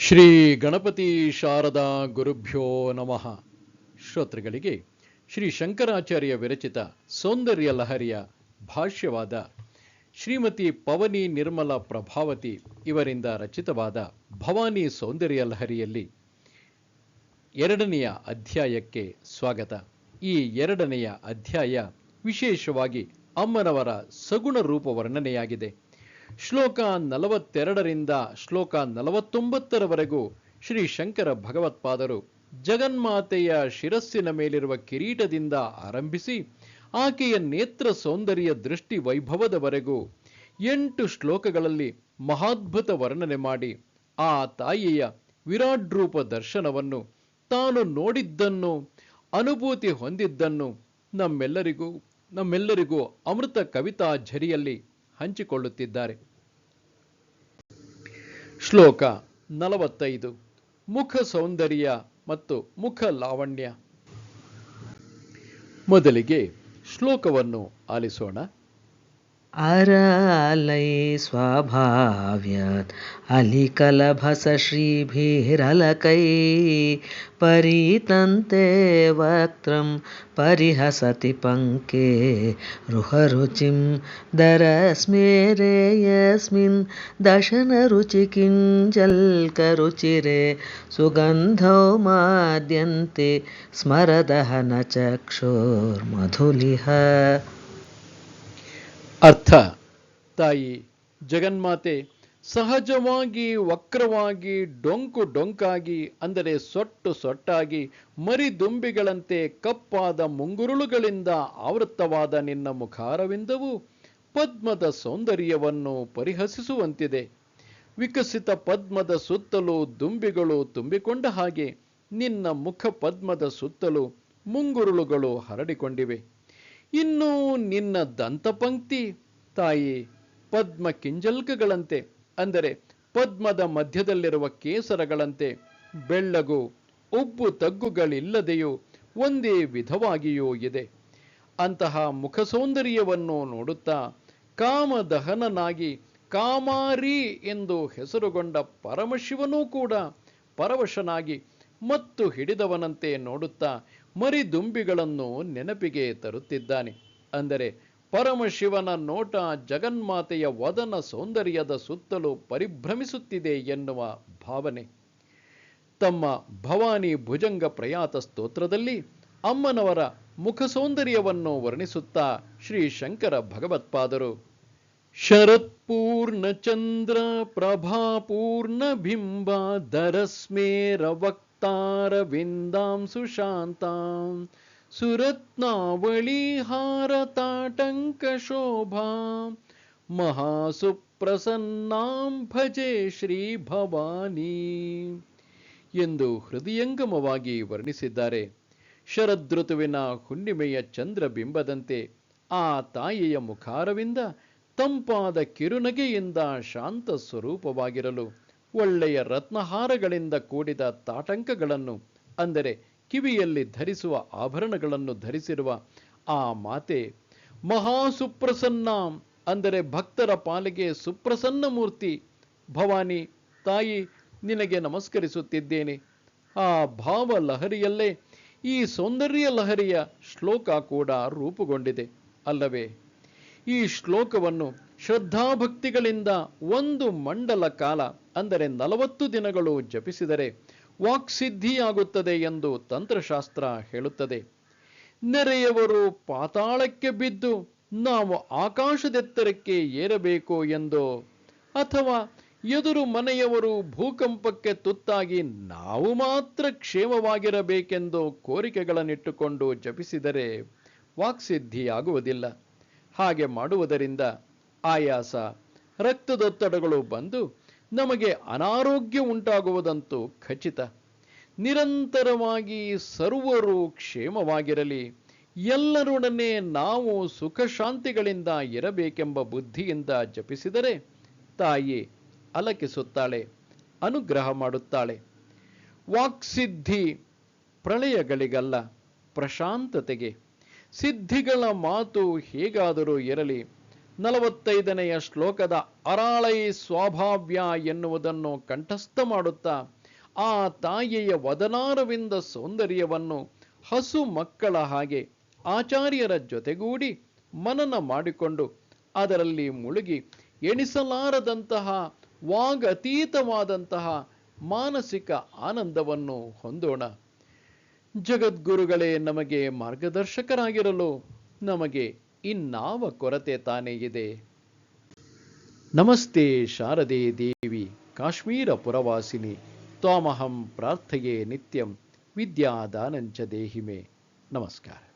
ಶ್ರೀ ಗಣಪತಿ ಶಾರದಾ ಗುರುಭ್ಯೋ ನಮಃ. ಶ್ರೋತೃಗಳಿಗೆ ಶ್ರೀ ಶಂಕರಾಚಾರ್ಯ ವಿರಚಿತ ಸೌಂದರ್ಯ ಲಹರಿಯ ಭಾಷ್ಯವಾದ ಶ್ರೀಮತಿ ಪವನಿ ನಿರ್ಮಲ ಪ್ರಭಾವತಿ ಇವರಿಂದ ರಚಿತವಾದ ಭವಾನಿ ಸೌಂದರ್ಯ ಲಹರಿಯಲ್ಲಿ ಎರಡನೆಯ ಅಧ್ಯಾಯಕ್ಕೆ ಸ್ವಾಗತ. ಈ ಎರಡನೆಯ ಅಧ್ಯಾಯ ವಿಶೇಷವಾಗಿ ಅಮ್ಮನವರ ಸಗುಣ ರೂಪ ವರ್ಣನೆಯಾಗಿದೆ. ಶ್ಲೋಕ ನಲವತ್ತೆರಡರಿಂದ ಶ್ಲೋಕ ನಲವತ್ತೊಂಬತ್ತರವರೆಗೂ ಶ್ರೀ ಶಂಕರ ಭಗವತ್ಪಾದರು ಜಗನ್ಮಾತೆಯ ಶಿರಸ್ಸಿನ ಮೇಲಿರುವ ಕಿರೀಟದಿಂದ ಆರಂಭಿಸಿ ಆಕೆಯ ನೇತ್ರ ಸೌಂದರ್ಯ ದೃಷ್ಟಿ ವೈಭವದವರೆಗೂ ಎಂಟು ಶ್ಲೋಕಗಳಲ್ಲಿ ಮಹಾದ್ಭುತ ವರ್ಣನೆ ಮಾಡಿ ಆ ತಾಯಿಯ ವಿರಾಟ್ ರೂಪ ದರ್ಶನವನ್ನು ತಾನು ನೋಡಿದ್ದನ್ನು, ಅನುಭೂತಿ ಹೊಂದಿದ್ದನ್ನು ನಮ್ಮೆಲ್ಲರಿಗೂ ನಮ್ಮೆಲ್ಲರಿಗೂ ಅಮೃತ ಕವಿತಾ ಝರಿಯಲ್ಲಿ ಹಂಚಿಕೊಳ್ಳುತ್ತಿದ್ದಾರೆ. ಶ್ಲೋಕ ನಲವತ್ತೈದು. ಮುಖ ಸೌಂದರ್ಯ ಮತ್ತು ಮುಖ ಲಾವಣ್ಯ. ಮೊದಲಿಗೆ ಶ್ಲೋಕವನ್ನು ಆಲಿಸೋಣ. अरालै स्वाभाव्यात् अलिकलभसश्रीभिरलकै परितन्ते वक्त्रं परिहसति पङ्के रुहरुचिं दरस्मेरे यस्मिन् दशनरुचिकिञ्जल्करुचिरे सुगन्धौ माद्यन्ते स्मरदहनचक्षुर्मधुलिह ಅರ್ಥ. ತಾಯಿ, ಜಗನ್ಮಾತೆ, ಸಹಜವಾಗಿ, ವಕ್ರವಾಗಿ, ಡೊಂಕು ಡೊಂಕಾಗಿ, ಅಂದರೆ ಸೊಟ್ಟು ಸೊಟ್ಟಾಗಿ, ಮರಿದುಂಬಿಗಳಂತೆ ಕಪ್ಪಾದ ಮುಂಗುರುಳುಗಳಿಂದ ಆವೃತ್ತವಾದ ನಿನ್ನ ಮುಖಾರವಿಂದವು ಪದ್ಮದ ಸೌಂದರ್ಯವನ್ನು ಪರಿಹಸಿಸುವಂತಿದೆ. ವಿಕಸಿತ ಪದ್ಮದ ಸುತ್ತಲೂ ದುಂಬಿಗಳು ತುಂಬಿಕೊಂಡ ಹಾಗೆ ನಿನ್ನ ಮುಖ ಪದ್ಮದ ಸುತ್ತಲೂ ಮುಂಗುರುಳುಗಳು ಹರಡಿಕೊಂಡಿವೆ. ಇನ್ನು ನಿನ್ನ ದಂತಪಂಕ್ತಿ, ತಾಯಿ, ಪದ್ಮ ಕಿಂಜಲ್ಕಗಳಂತೆ, ಅಂದರೆ ಪದ್ಮದ ಮಧ್ಯದಲ್ಲಿರುವ ಕೇಸರಗಳಂತೆ, ಬೆಳ್ಳಗು, ಉಬ್ಬು ತಗ್ಗುಗಳಿಲ್ಲದೆಯೂ ಒಂದೇ ವಿಧವಾಗಿಯೂ ಇದೆ. ಅಂತಹ ಮುಖ ಸೌಂದರ್ಯವನ್ನು ನೋಡುತ್ತಾ ಕಾಮದಹನನಾಗಿ ಕಾಮಾರಿ ಎಂದು ಹೆಸರುಗೊಂಡ ಪರಮಶಿವನೂ ಕೂಡ ಪರವಶನಾಗಿ ಮತ್ತು ಹಿಡಿದವನಂತೆ ನೋಡುತ್ತಾ ಮರಿದುಂಬಿಗಳನ್ನು ನೆನಪಿಗೆ ತರುತ್ತಿದ್ದಾನೆ. ಅಂದರೆ, ಪರಮಶಿವನ ನೋಟ ಜಗನ್ಮಾತೆಯ ವದನ ಸೌಂದರ್ಯದ ಸುತ್ತಲೂ ಪರಿಭ್ರಮಿಸುತ್ತಿದೆ ಎನ್ನುವ ಭಾವನೆ. ತಮ್ಮ ಭವಾನಿ ಭುಜಂಗ ಪ್ರಯಾತ ಸ್ತೋತ್ರದಲ್ಲಿ ಅಮ್ಮನವರ ಮುಖ ಸೌಂದರ್ಯವನ್ನು ವರ್ಣಿಸುತ್ತಾ ಶ್ರೀ ಶಂಕರ ಭಗವತ್ಪಾದರು. ಶರತ್ಪೂರ್ಣ ಚಂದ್ರ ಪ್ರಭಾಪೂರ್ಣ ಬಿಂಬ ದರಸ್ಮೇರ ವಕ್ತಾರವಿಂದಾಂಸು ಸುಶಾಂತಾಂ ಶೋಭಾ ಮಹಾಸುಪ್ರಸನ್ನಾಂ ಭಜೆ ಶ್ರೀ ಭವಾನಿ ಎಂದು ಹೃದಯಂಗಮವಾಗಿ ವರ್ಣಿಸಿದ್ದಾರೆ. ಶರದೃತುವಿನ ಹುಣ್ಣಿಮೆಯ ಚಂದ್ರಬಿಂಬದಂತೆ ಆ ತಾಯಿಯ ಮುಖಾರವಿಂದ ತಂಪಾದ ಕಿರುನಗೆಯಿಂದ ಶಾಂತ ಸ್ವರೂಪವಾಗಿರಲು ಒಳ್ಳೆಯ ರತ್ನಹಾರಗಳಿಂದ ಕೂಡಿದ ತಾಟಂಕಗಳನ್ನು, ಅಂದರೆ ಕಿವಿಯಲ್ಲಿ ಧರಿಸುವ ಆಭರಣಗಳನ್ನು ಧರಿಸಿರುವ ಆ ಮಾತೆ ಮಹಾಸುಪ್ರಸನ್ನ, ಅಂದರೆ ಭಕ್ತರ ಪಾಲಿಗೆ ಸುಪ್ರಸನ್ನ ಮೂರ್ತಿ. ಭವಾನಿ, ತಾಯಿ, ನಿನಗೆ ನಮಸ್ಕರಿಸುತ್ತಿದ್ದೇನೆ. ಆ ಭಾವ ಲಹರಿಯಲ್ಲೇ ಈ ಸೌಂದರ್ಯ ಲಹರಿಯ ಶ್ಲೋಕ ಕೂಡ ರೂಪುಗೊಂಡಿದೆ, ಅಲ್ಲವೇ? ಈ ಶ್ಲೋಕವನ್ನು ಶ್ರದ್ಧಾಭಕ್ತಿಗಳಿಂದ ಒಂದು ಮಂಡಲ ಕಾಲ, ಅಂದರೆ ನಲವತ್ತು ದಿನಗಳು ಜಪಿಸಿದರೆ ವಾಕ್ಸಿದ್ಧಿಯಾಗುತ್ತದೆ ಎಂದು ತಂತ್ರಶಾಸ್ತ್ರ ಹೇಳುತ್ತದೆ. ನೆರೆಯವರು ಪಾತಾಳಕ್ಕೆ ಬಿದ್ದು ನಾವು ಆಕಾಶದೆತ್ತರಕ್ಕೆ ಏರಬೇಕು ಎಂದು, ಅಥವಾ ಎದುರು ಮನೆಯವರು ಭೂಕಂಪಕ್ಕೆ ತುತ್ತಾಗಿ ನಾವು ಮಾತ್ರ ಕ್ಷೇಮವಾಗಿರಬೇಕೆಂದು ಕೋರಿಕೆಗಳನ್ನಿಟ್ಟುಕೊಂಡು ಜಪಿಸಿದರೆ ವಾಕ್ಸಿದ್ಧಿಯಾಗುವುದಿಲ್ಲ ಹಾಗೆ ಮಾಡುವುದರಿಂದ ಆಯಾಸ, ರಕ್ತದೊತ್ತಡಗಳು ಬಂದು ನಮಗೆ ಅನಾರೋಗ್ಯ ಉಂಟಾಗುವುದಂತೂ ಖಚಿತ. ನಿರಂತರವಾಗಿ ಸರ್ವರು ಕ್ಷೇಮವಾಗಿರಲಿ. ಎಲ್ಲರೊಡನೆ ನಾವು ಸುಖ ಶಾಂತಿಗಳಿಂದ ಇರಬೇಕೆಂಬ ಬುದ್ಧಿಯಿಂದ ಜಪಿಸಿದರೆ ತಾಯಿ ಅಲಕಿಸುತ್ತಾಳೆ, ಅನುಗ್ರಹ ಮಾಡುತ್ತಾಳೆ. ವಾಕ್ಸಿದ್ಧಿ ಪ್ರಳಯಗಳಿಗಲ್ಲ, ಪ್ರಶಾಂತತೆಗೆ. ಸಿದ್ಧಿಗಳ ಮಾತು ಹೇಗಾದರೂ ಇರಲಿ. ನಲವತ್ತೈದನೆಯ ಶ್ಲೋಕದ ಅರಾಳೈ ಸ್ವಾಭಾವ್ಯ ಎನ್ನುವುದನ್ನು ಕಂಠಸ್ಥ ಮಾಡುತ್ತಾ, ಆ ತಾಯಿಯ ವದನಾರವಿಂದ ಸೌಂದರ್ಯವನ್ನು ಹಸು ಮಕ್ಕಳ ಹಾಗೆ ಆಚಾರ್ಯರ ಜೊತೆಗೂಡಿ ಮನನ ಮಾಡಿಕೊಂಡು ಅದರಲ್ಲಿ ಮುಳುಗಿ ಎಣಿಸಲಾರದಂತಹ ವಾಗತೀತವಾದಂತಹ ಮಾನಸಿಕ ಆನಂದವನ್ನು ಹೊಂದೋಣ. ಜಗದ್ಗುರುಗಳೇ, ನಮಗೆ ಮಾರ್ಗದರ್ಶಕರಾಗಿರಲು ನಮಗೆ ಇನ್ನಾವ ಕೊರತೆ ತಾನೇ ಇದೆ. ನಮಸ್ತೆ ಶಾರದೆ ದೇವಿ, ಕಾಶ್ಮೀರ ಪುರವಾಸಿನಿ. ತ್ವಾಮಹಂ ಪ್ರಾರ್ಥೆಯೇ ನಿತ್ಯಂ, ವಿದ್ಯಾದಾನಂಚ ದೇಹಿಮೆ. ನಮಸ್ಕಾರ.